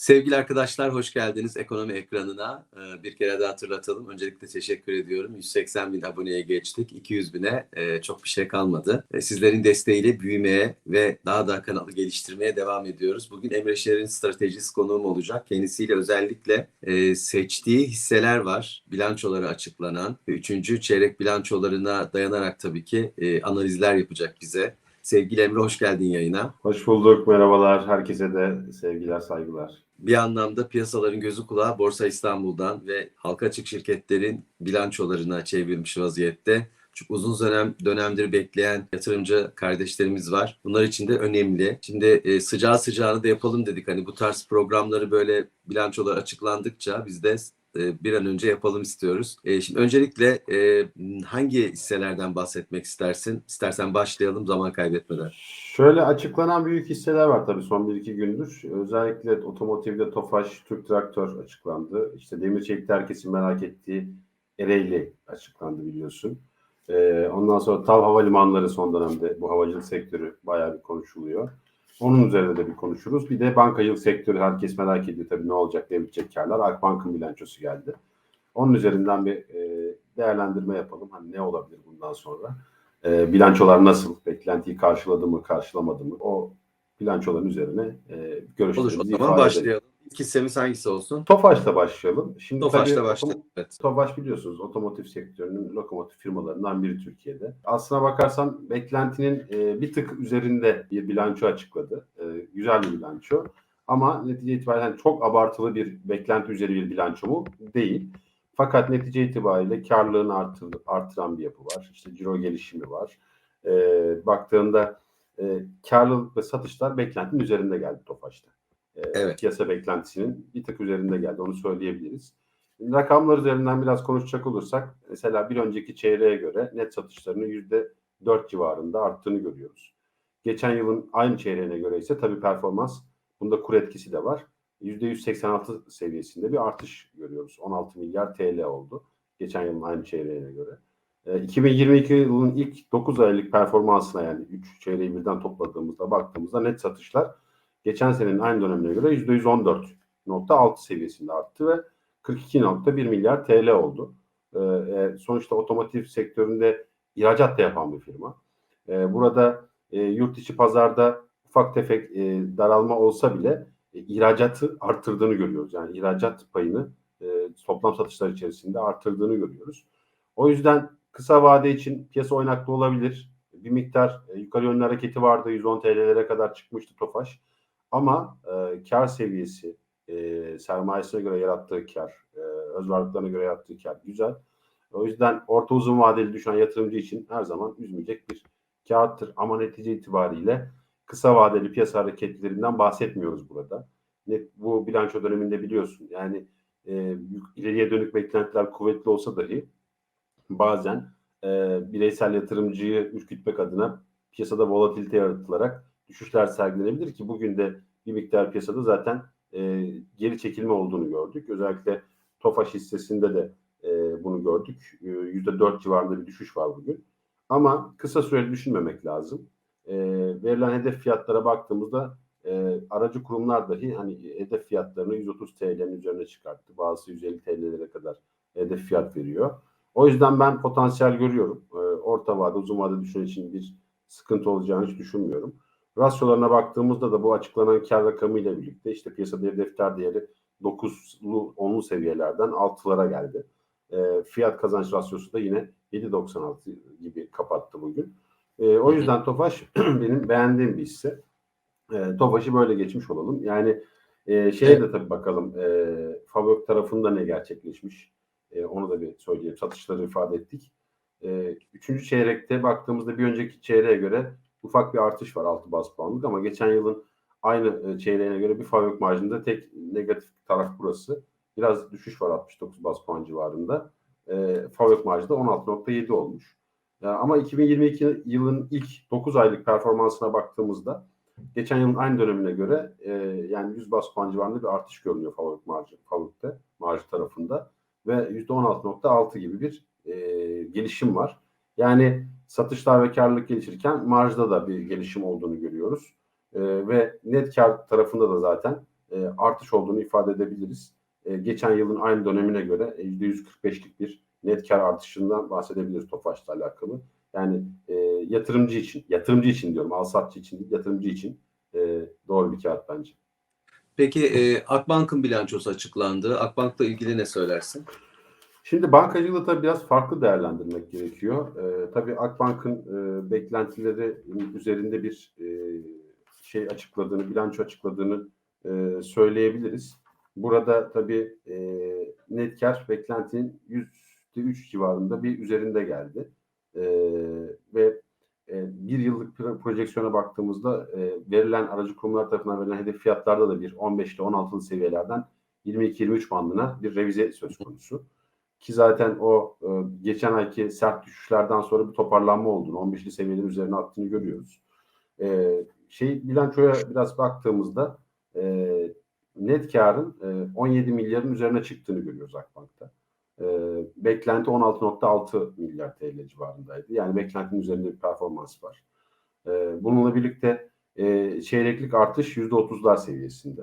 Sevgili arkadaşlar hoş geldiniz ekonomi ekranına. Ee, Bir kere daha hatırlatalım. Öncelikle teşekkür ediyorum. 180 bin aboneye geçtik. 200 bine e, çok bir şey kalmadı. E, Sizlerin desteğiyle büyümeye ve daha da kanalı geliştirmeye devam ediyoruz. Bugün Emre Şer'in stratejist konuğum olacak. Kendisiyle özellikle e, seçtiği hisseler var. Bilançoları açıklanan. Üçüncü çeyrek bilançolarına dayanarak tabii ki analizler yapacak bize. Sevgili Emre hoş geldin yayına. Hoş bulduk, merhabalar. Herkese de sevgiler, saygılar. Bir anlamda piyasaların gözü kulağı Borsa İstanbul'dan ve halka açık şirketlerin bilançolarına çevrilmiş vaziyette. Çok uzun dönem dönemdir bekleyen yatırımcı kardeşlerimiz var. Bunlar için de önemli. Şimdi e, sıcağı sıcağını da yapalım dedik. Hani bu tarz programları böyle bilançolar açıklandıkça biz de e, bir an önce yapalım istiyoruz. E, şimdi öncelikle e, hangi hisselerden bahsetmek istersin? İstersen başlayalım zaman kaybetmeden. Şöyle açıklanan büyük hisseler var tabii son 1-2 gündür. Özellikle otomotivde Tofaş, Türk Traktör açıklandı. İşte demir çelikte herkesin merak ettiği Ereğli açıklandı biliyorsun. Ondan sonra TAV Havalimanları son dönemde bu havacılık sektörü bayağı bir konuşuluyor. Onun üzerine de bir konuşuruz. Bir de bankacılık sektörü herkes merak ediyor tabii ne olacak, ne bitecek karlar. Akbank'ın bilançosu geldi. Onun üzerinden bir e, değerlendirme yapalım. Hani ne olabilir bundan sonra? E, bilançolar nasıl? Beklentiyi karşıladı mı, karşılamadı mı? O bilançoların üzerine e, Olur görüşlerimizi o ifade zaman edelim. başlayalım. İlk hissemiz hangisi olsun? Tofaş'la başlayalım. Şimdi Tofaş'la başlayalım. Evet. Tofaş biliyorsunuz otomotiv sektörünün lokomotif firmalarından biri Türkiye'de. Aslına bakarsan beklentinin e, bir tık üzerinde bir bilanço açıkladı. E, güzel bir bilanço. Ama netice itibariyle hani çok abartılı bir beklenti üzeri bir bilanço mu? Değil. Fakat netice itibariyle karlılığını artır, artıran bir yapı var. İşte ciro gelişimi var. E, baktığında e, karlılık ve satışlar beklentinin üzerinde geldi Tofaş'ta. E, Evet. Piyasa beklentisinin bir tık üzerinde geldi. Onu söyleyebiliriz. Rakamlar üzerinden biraz konuşacak olursak mesela bir önceki çeyreğe göre net satışlarının yüzde 4 civarında arttığını görüyoruz. Geçen yılın aynı çeyreğine göre ise tabii performans bunda kur etkisi de var. %186 seviyesinde bir artış görüyoruz. 16 milyar TL oldu. Geçen yılın aynı çeyreğine göre. E, 2022 yılının ilk 9 aylık performansına yani 3 çeyreği birden topladığımızda baktığımızda net satışlar geçen senenin aynı dönemine göre %114.6 seviyesinde arttı ve 42.1 milyar TL oldu. Ee, sonuçta otomotiv sektöründe ihracat da yapan bir firma. Ee, burada e, yurt içi pazarda ufak tefek e, daralma olsa bile e, ihracatı arttırdığını görüyoruz. Yani ihracat payını e, toplam satışlar içerisinde arttırdığını görüyoruz. O yüzden kısa vade için piyasa oynaklı olabilir. Bir miktar e, yukarı yönlü hareketi vardı. 110 TL'lere kadar çıkmıştı Tofaş. Ama e, kar seviyesi, e, sermayesine göre yarattığı kar, e, öz varlıklarına göre yarattığı kar güzel. O yüzden orta uzun vadeli düşen yatırımcı için her zaman üzmeyecek bir kağıttır. Ama netice itibariyle kısa vadeli piyasa hareketlerinden bahsetmiyoruz burada. Bu bilanço döneminde biliyorsun yani e, ileriye dönük beklentiler kuvvetli olsa dahi bazen e, bireysel yatırımcıyı ürkütmek adına piyasada volatilite yaratılarak düşüşler sergilenebilir ki bugün de bir miktar piyasada zaten e, geri çekilme olduğunu gördük. Özellikle Tofaş hissesinde de e, bunu gördük. E, %4 civarında bir düşüş var bugün. Ama kısa süreli düşünmemek lazım. E, verilen hedef fiyatlara baktığımızda e, aracı kurumlar dahi hani hedef fiyatlarını 130 TL'nin üzerine çıkarttı. Bazısı 150 TL'lere kadar hedef fiyat veriyor. O yüzden ben potansiyel görüyorum. E, orta vade, uzun vade düşünen için bir sıkıntı olacağını hiç düşünmüyorum. Rasyolarına baktığımızda da bu açıklanan kar rakamıyla birlikte işte piyasa değeri defter değeri 9'lu 10'lu seviyelerden 6'lara geldi. E, fiyat kazanç rasyosu da yine 7.96 gibi kapattı bugün. E, o yüzden Tofaş benim beğendiğim bir hisse. E, Tofaş'ı böyle geçmiş olalım. Yani e, şeye de tabii bakalım e, Favök tarafında ne gerçekleşmiş. E, onu da bir söyleyeyim. Satışları ifade ettik. E, üçüncü çeyrekte baktığımızda bir önceki çeyreğe göre ufak bir artış var 6 bas puanlık ama geçen yılın aynı çeyreğine göre bir fabrik marjında tek negatif taraf burası. Biraz düşüş var 69 bas puan civarında. E, fabrik marjı da 16.7 olmuş. E, ama 2022 yılın ilk 9 aylık performansına baktığımızda geçen yılın aynı dönemine göre e, yani 100 bas puan civarında bir artış görünüyor fabrik marjı, fabrikte marjı tarafında ve %16.6 gibi bir e, gelişim var. Yani satışlar ve karlılık gelişirken marjda da bir gelişim olduğunu görüyoruz. E, ve net kar tarafında da zaten e, artış olduğunu ifade edebiliriz. E, geçen yılın aynı dönemine göre e, %145'lik bir net kar artışından bahsedebiliriz Tofaş'la alakalı. Yani e, yatırımcı için, yatırımcı için diyorum, al satçı için değil, yatırımcı için e, doğru bir kağıt bence. Peki e, Akbank'ın bilançosu açıklandı. Akbank'la ilgili ne söylersin? Şimdi bankacılığı tabii biraz farklı değerlendirmek gerekiyor. Ee, tabii Akbank'ın e, beklentileri üzerinde bir e, şey açıkladığını, bilanço açıkladığını e, söyleyebiliriz. Burada tabii e, net kar beklentinin %3 civarında bir üzerinde geldi. E, ve e, bir yıllık pro- projeksiyona baktığımızda e, verilen aracı kurumlar tarafından verilen hedef fiyatlarda da bir 15 ile 16'lı seviyelerden 22-23 bandına bir revize söz konusu. Ki zaten o e, geçen ayki sert düşüşlerden sonra bir toparlanma olduğunu, 15'li seviyelerin üzerine attığını görüyoruz. E, şey bilançoya biraz baktığımızda e, net karın e, 17 milyarın üzerine çıktığını görüyoruz Akbank'ta. E, beklenti 16.6 milyar TL civarındaydı. Yani beklentinin üzerinde bir performans var. E, bununla birlikte e, çeyreklik artış %30'lar seviyesinde.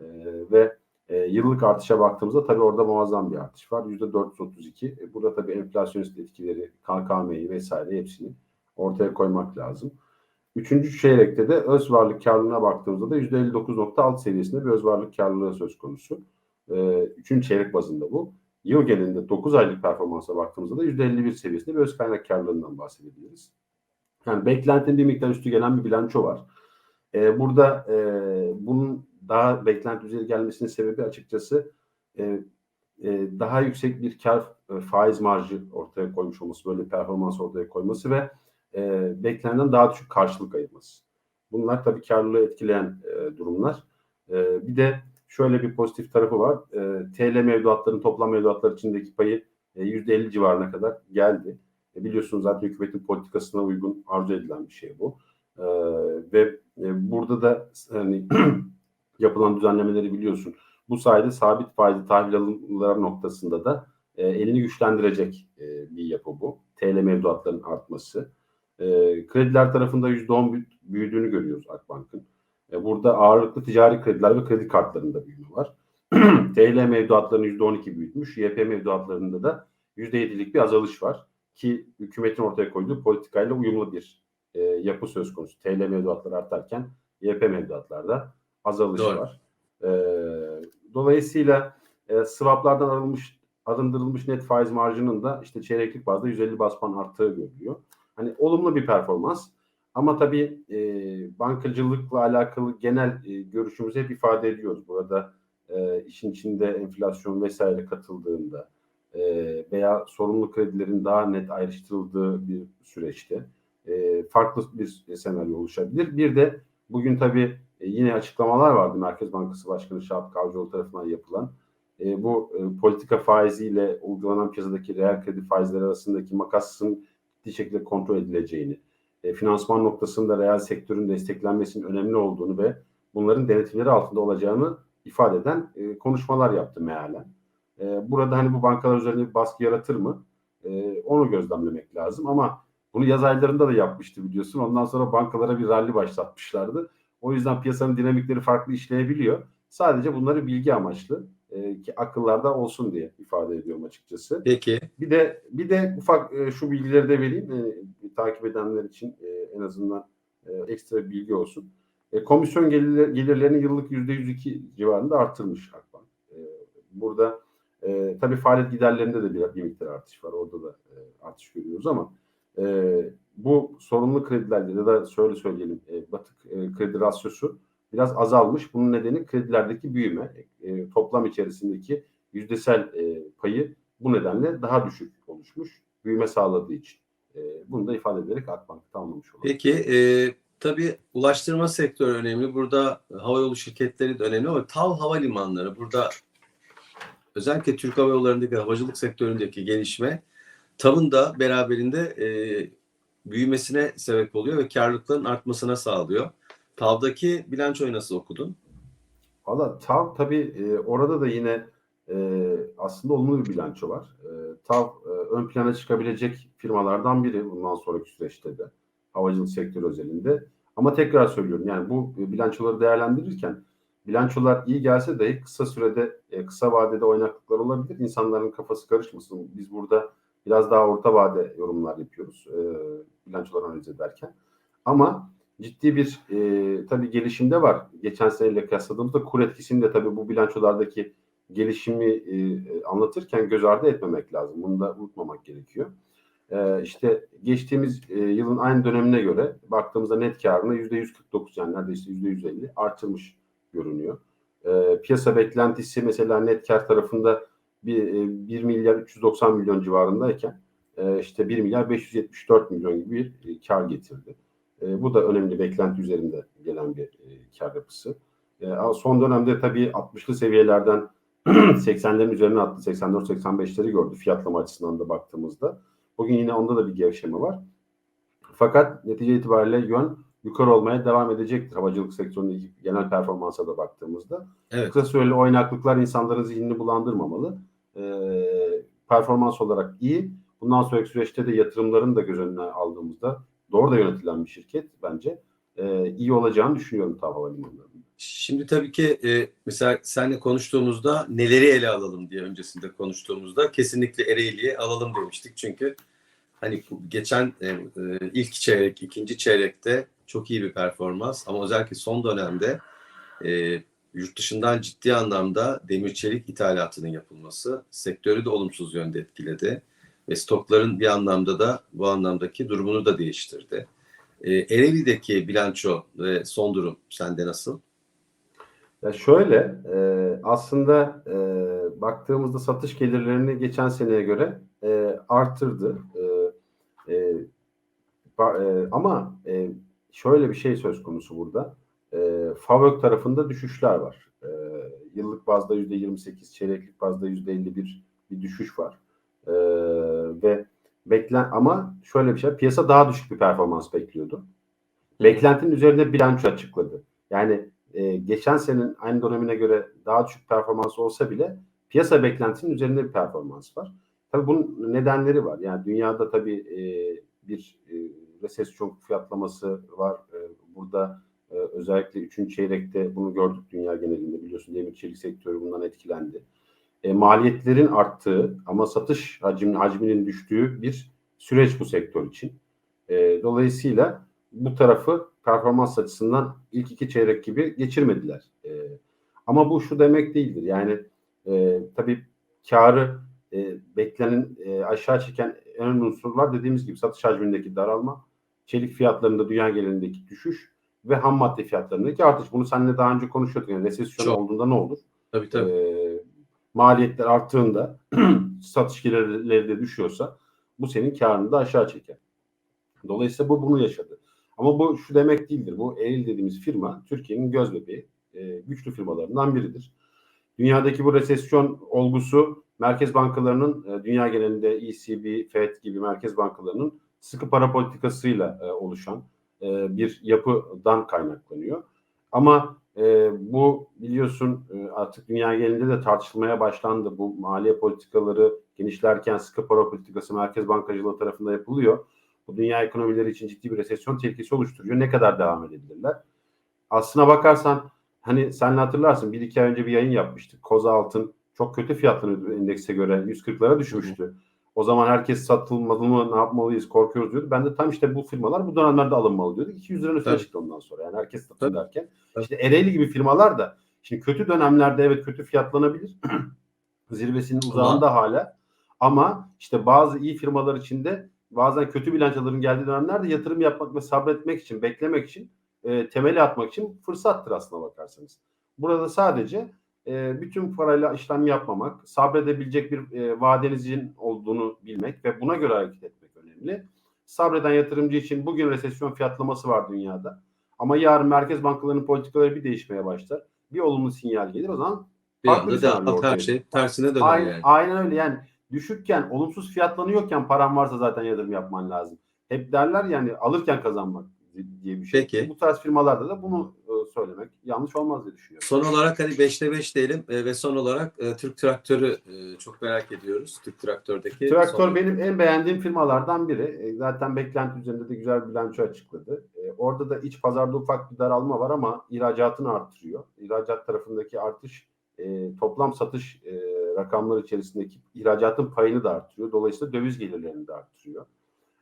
E, ve e, yıllık artışa baktığımızda tabii orada muazzam bir artış var. %432. E, burada tabii enflasyonist etkileri, KKM'yi vesaire hepsini ortaya koymak lazım. Üçüncü çeyrekte de öz varlık karlılığına baktığımızda da %59.6 seviyesinde bir öz varlık karlılığı söz konusu. E, üçüncü çeyrek bazında bu. Yıl genelinde 9 aylık performansa baktığımızda da %51 seviyesinde bir öz kaynak karlılığından bahsedebiliriz. Yani beklentinin bir miktar üstü gelen bir bilanço var. E, burada e, bunun daha beklenti üzeri gelmesinin sebebi açıkçası e, e, daha yüksek bir kar e, faiz marjı ortaya koymuş olması, böyle performans ortaya koyması ve e, beklenenden daha düşük karşılık ayırması. Bunlar tabii karlılığı etkileyen e, durumlar. E, bir de şöyle bir pozitif tarafı var. E, TL mevduatların toplam mevduatlar içindeki payı e, %50 civarına kadar geldi. E, biliyorsunuz zaten hükümetin politikasına uygun arzu edilen bir şey bu. E, ve e, burada da hani yapılan düzenlemeleri biliyorsun. Bu sayede sabit faizli tahvil alımları noktasında da e, elini güçlendirecek e, bir yapı bu. TL mevduatların artması. E, krediler tarafında %10 büy- büyüdüğünü görüyoruz Akbank'ın. E, burada ağırlıklı ticari krediler ve kredi kartlarında büyüme var. TL mevduatlarını %12 büyütmüş. YP mevduatlarında da %7'lik bir azalış var. Ki hükümetin ortaya koyduğu politikayla uyumlu bir e, yapı söz konusu. TL mevduatları artarken YP mevduatlarda azalış Doğru. var. E, dolayısıyla e, swaplardan arınmış, arındırılmış net faiz marjının da işte çeyreklik bazda 150 bas puan arttığı görülüyor. Hani olumlu bir performans. Ama tabii e, bankacılıkla alakalı genel e, görüşümüzü hep ifade ediyoruz. Burada e, işin içinde enflasyon vesaire katıldığında e, veya sorumlu kredilerin daha net ayrıştırıldığı bir süreçte e, farklı bir senaryo oluşabilir. Bir de bugün tabii e, yine açıklamalar vardı Merkez Bankası Başkanı Şahap Kavcıoğlu tarafından yapılan. E, bu e, politika faiziyle uygulanan piyasadaki reel kredi faizleri arasındaki makasın ciddi şekilde kontrol edileceğini, e, finansman noktasında reel sektörün desteklenmesinin önemli olduğunu ve bunların denetimleri altında olacağını ifade eden e, konuşmalar yaptı mealen. E, burada hani bu bankalar üzerinde bir baskı yaratır mı? E, onu gözlemlemek lazım ama bunu yaz aylarında da yapmıştı biliyorsun. Ondan sonra bankalara bir rally başlatmışlardı. O yüzden piyasanın dinamikleri farklı işleyebiliyor. Sadece bunları bilgi amaçlı e, ki akıllarda olsun diye ifade ediyorum açıkçası. Peki. Bir de bir de ufak e, şu bilgileri de vereyim e, takip edenler için e, en azından e, ekstra bilgi olsun. E, komisyon gelirler, gelirlerini yıllık %102 civarında arttırmış Akbank. E, burada e, tabii faaliyet giderlerinde de bir, bir miktar artış var. Orada da e, artış görüyoruz ama e, bu sorumlu kredilerde ya da şöyle söyleyelim e, batık e, kredi rasyosu biraz azalmış. Bunun nedeni kredilerdeki büyüme. E, toplam içerisindeki yüzdesel e, payı bu nedenle daha düşük oluşmuş. Büyüme sağladığı için. E, bunu da ifade ederek Akbank tamamlamış olalım. Peki e, tabii ulaştırma sektörü önemli. Burada havayolu şirketleri de önemli ama TAV havalimanları burada özellikle Türk Hava Yolları'ndaki havacılık sektöründeki gelişme TAV'ın da beraberinde e, büyümesine sebep oluyor ve karlılıkların artmasına sağlıyor. TAV'daki bilançoyu nasıl okudun? Valla TAV tabii e, orada da yine e, aslında olumlu bir bilanço var. E, TAV e, ön plana çıkabilecek firmalardan biri bundan sonraki süreçte de havacılık sektörü özelinde. Ama tekrar söylüyorum yani bu bilançoları değerlendirirken bilançolar iyi gelse dahi kısa sürede, e, kısa vadede oynaklıklar olabilir. İnsanların kafası karışmasın. Biz burada biraz daha orta vade yorumlar yapıyoruz e, bilançolar analiz ederken. Ama ciddi bir e, tabii gelişimde var. Geçen seneyle kıyasladığımızda kur etkisini de tabii bu bilançolardaki gelişimi e, anlatırken göz ardı etmemek lazım. Bunu da unutmamak gerekiyor. E, işte geçtiğimiz e, yılın aynı dönemine göre baktığımızda net karını %149 yani neredeyse %150 artırmış görünüyor. E, piyasa beklentisi mesela net kar tarafında bir, e, 1 milyar 390 milyon civarındayken e, işte 1 milyar 574 milyon gibi bir e, kar getirdi. E, bu da önemli beklenti üzerinde gelen bir e, kar yapısı. E, son dönemde tabii 60'lı seviyelerden 80'lerin üzerine attı. 84-85'leri gördü fiyatlama açısından da baktığımızda. Bugün yine onda da bir gevşeme var. Fakat netice itibariyle yön yukarı olmaya devam edecektir. Havacılık sektöründeki genel performansa da baktığımızda. Evet. Kısa süreli oynaklıklar insanların zihnini bulandırmamalı. E, performans olarak iyi. Bundan sonraki süreçte de yatırımların da göz önüne aldığımızda doğru da yönetilen bir şirket bence e, iyi olacağını düşünüyorum TAV Havalimanı'nda. Şimdi tabii ki e, mesela seninle konuştuğumuzda neleri ele alalım diye öncesinde konuştuğumuzda kesinlikle Ereğli'ye alalım demiştik. Çünkü hani geçen e, e, ilk çeyrek, ikinci çeyrekte çok iyi bir performans ama özellikle son dönemde e, yurt dışından ciddi anlamda demir çelik ithalatının yapılması sektörü de olumsuz yönde etkiledi ve stokların bir anlamda da bu anlamdaki durumunu da değiştirdi. E, Ereğli'deki bilanço ve son durum sende nasıl? Ya şöyle e, aslında e, baktığımızda satış gelirlerini geçen seneye göre e, artırdı. E, e, e, ama e, şöyle bir şey söz konusu burada. E, FAVÖK tarafında düşüşler var. E, yıllık bazda yüzde 28, çeyreklik bazda yüzde 51 bir düşüş var. E, ve beklen ama şöyle bir şey, piyasa daha düşük bir performans bekliyordu. Beklentinin üzerinde bilanço açıkladı. Yani e, geçen senenin aynı dönemine göre daha düşük performans olsa bile piyasa beklentisinin üzerinde bir performans var. Tabii bunun nedenleri var. Yani dünyada tabii e, bir e, resesyon fiyatlaması var. E, burada e, özellikle 3. çeyrekte bunu gördük dünya genelinde. Biliyorsun demir çelik sektörü bundan etkilendi. E, maliyetlerin arttığı ama satış hacmin, hacminin düştüğü bir süreç bu sektör için. E, dolayısıyla bu tarafı performans açısından ilk iki çeyrek gibi geçirmediler. E, ama bu şu demek değildir. Yani e, tabii karı e, beklenen e, aşağı çeken en önemli unsurlar dediğimiz gibi satış hacmindeki daralma, çelik fiyatlarında dünya genelindeki düşüş ve ham madde fiyatlarındaki artış. Bunu seninle daha önce konuşuyorduk. Yani resesyon Çok. olduğunda ne olur? Tabii tabii. E, maliyetler arttığında satış gelirleri de düşüyorsa bu senin karını da aşağı çeker. Dolayısıyla bu bunu yaşadı. Ama bu şu demek değildir. Bu Eğil dediğimiz firma Türkiye'nin göz bebeği, e, güçlü firmalarından biridir. Dünyadaki bu resesyon olgusu merkez bankalarının e, dünya genelinde ECB, Fed gibi merkez bankalarının sıkı para politikasıyla e, oluşan e, bir yapıdan kaynaklanıyor. Ama e, bu biliyorsun e, artık dünya genelinde de tartışılmaya başlandı. Bu maliye politikaları genişlerken sıkı para politikası merkez bankacılığı tarafında yapılıyor. Bu dünya ekonomileri için ciddi bir resesyon tehlikesi oluşturuyor. Ne kadar devam edebilirler? Aslına bakarsan hani sen hatırlarsın bir iki ay önce bir yayın yapmıştık. Koza altın çok kötü fiyatlanıyordu endekse göre 140'lara düşmüştü. O zaman herkes satılmalı mı ne yapmalıyız korkuyoruz diyordu. Ben de tam işte bu firmalar bu dönemlerde alınmalı diyorduk. 200 liranın üstüne Tabii. çıktı ondan sonra. Yani herkes satın Tabii. derken. Tabii. İşte Ereğli gibi firmalar da şimdi kötü dönemlerde evet kötü fiyatlanabilir. Zirvesinin uzağında hala. Ama işte bazı iyi firmalar içinde bazen kötü bilançoların geldiği dönemlerde yatırım yapmak ve sabretmek için, beklemek için, e, temeli atmak için fırsattır aslına bakarsanız. Burada sadece e, bütün parayla işlem yapmamak, sabredebilecek bir e, vadenizin olduğunu bilmek ve buna göre hareket etmek önemli. Sabreden yatırımcı için bugün resesyon fiyatlaması var dünyada. Ama yarın merkez bankalarının politikaları bir değişmeye başlar. Bir olumlu sinyal gelir. O zaman Bir anda da her şey tersine döner Aynen, yani. aynen öyle yani düşükken olumsuz fiyatlanıyorken paran varsa zaten yatırım yapman lazım. Hep derler yani alırken kazanmak diye bir şey. Peki. Bu tarz firmalarda da bunu söylemek yanlış olmaz diye düşünüyorum. Son olarak hani 5'te 5 diyelim e, ve son olarak e, Türk Traktörü e, çok merak ediyoruz. Türk Traktör'deki Traktör son- benim en beğendiğim firmalardan biri. E, Zaten beklenti üzerinde de güzel bir bilanço açıkladı. E, Orada da iç pazarda ufak bir daralma var ama ihracatını artırıyor. İhracat tarafındaki artış e, toplam satış e, rakamları içerisindeki ihracatın payını da artırıyor. Dolayısıyla döviz gelirlerini de artırıyor.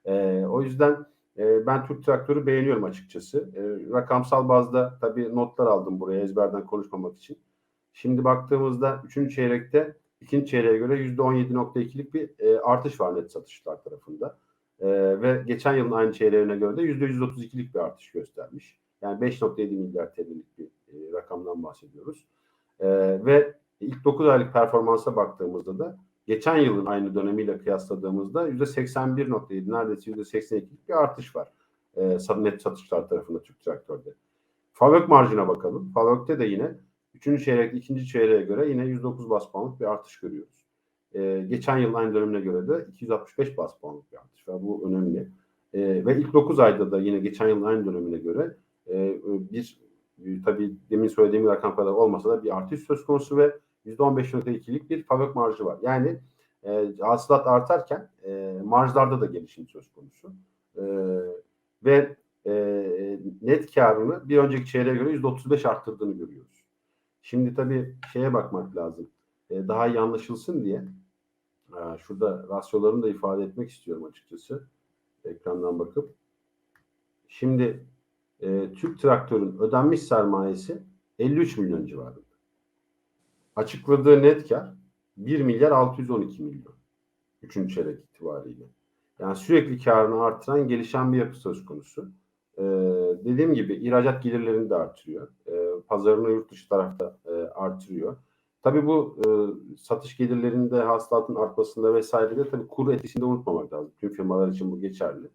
E, o yüzden e, ben Türk Traktörü beğeniyorum açıkçası. E, rakamsal bazda tabii notlar aldım buraya ezberden konuşmamak için. Şimdi baktığımızda 3. çeyrekte ikinci çeyreğe göre %17.2'lik bir e, artış var net satışlar tarafında. E, ve geçen yılın aynı çeyreğine göre de %132'lik bir artış göstermiş. Yani 5.7 milyar TL'lik bir e, rakamdan bahsediyoruz. Ve ilk 9 aylık performansa baktığımızda da geçen yılın aynı dönemiyle kıyasladığımızda %81.7 neredeyse %82'lik bir artış var. E, net satışlar tarafında Türk Traktör'de. Fabrik marjına bakalım. Fabrikte de yine Üçüncü çeyrek, ikinci çeyreğe göre yine 109 bas puanlık bir artış görüyoruz. Ee, geçen yıl aynı dönemine göre de 265 bas puanlık bir artış var. Bu önemli. Ee, ve ilk 9 ayda da yine geçen yılın aynı dönemine göre e, bir e, tabii demin söylediğim rakam kadar olmasa da bir artış söz konusu ve %15.2'lik bir fabrik marjı var. Yani e, hasılat artarken e, marjlarda da gelişim söz konusu. E, ve e, net karını bir önceki çeyreğe göre %35 arttırdığını görüyoruz. Şimdi tabii şeye bakmak lazım. E, daha iyi anlaşılsın diye e, şurada rasyolarını da ifade etmek istiyorum açıkçası. Ekrandan bakıp. Şimdi e, Türk Traktör'ün ödenmiş sermayesi 53 milyon civarında. Açıkladığı net kar 1 milyar 612 milyon. Üçüncü çeyrek itibariyle. Yani sürekli karını artıran gelişen bir yapı söz konusu. Ee, dediğim gibi ihracat gelirlerini de artırıyor. Ee, pazarını yurt dışı tarafta e, artırıyor. Tabii bu e, satış gelirlerinde hasılatın artmasında vesairede tabii kur etkisini de unutmamak lazım. Tüm firmalar için bu geçerli.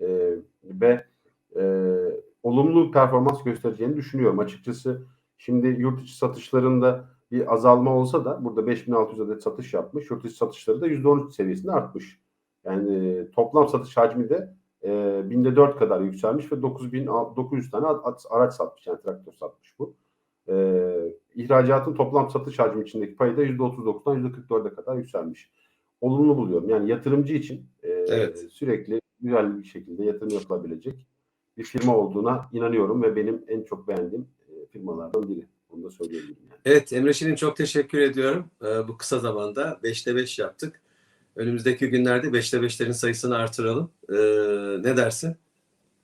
Ee, ve e, olumlu performans göstereceğini düşünüyorum. Açıkçası şimdi yurt içi satışlarında bir azalma olsa da burada 5600 adet satış yapmış. Yurt dışı satışları da %13 seviyesinde artmış. Yani e, toplam satış hacmi de e, binde 4 kadar yükselmiş ve 9900 tane araç satmış yani traktör satmış bu. E, ihracatın toplam satış hacmi içindeki payı da %39'dan %44'e kadar yükselmiş. Olumlu buluyorum. Yani yatırımcı için e, Evet. sürekli güzel bir şekilde yatırım yapılabilecek bir firma olduğuna inanıyorum ve benim en çok beğendiğim e, firmalardan biri. Onu da söyleyebilirim yani. Evet Emre Şirin çok teşekkür ediyorum. Ee, bu kısa zamanda 5'te 5 yaptık. Önümüzdeki günlerde 5'te 5'lerin sayısını artıralım. Ee, ne dersin?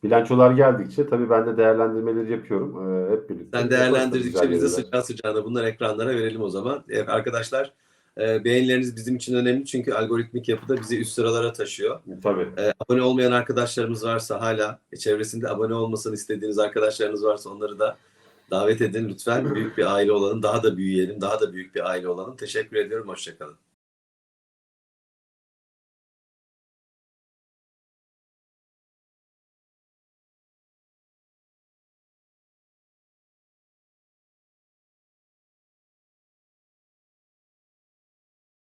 Bilançolar geldikçe tabii ben de değerlendirmeleri yapıyorum. E, hep birlikte. Sen değerlendirdikçe biz de sıcağı sıcağına bunları ekranlara verelim o zaman. Evet, arkadaşlar e, beğenileriniz bizim için önemli çünkü algoritmik yapıda bizi üst sıralara taşıyor. Tabii. E, abone olmayan arkadaşlarımız varsa hala e, çevresinde abone olmasını istediğiniz arkadaşlarınız varsa onları da davet edin lütfen. Büyük bir aile olalım, daha da büyüyelim, daha da büyük bir aile olalım. Teşekkür ediyorum, hoşçakalın.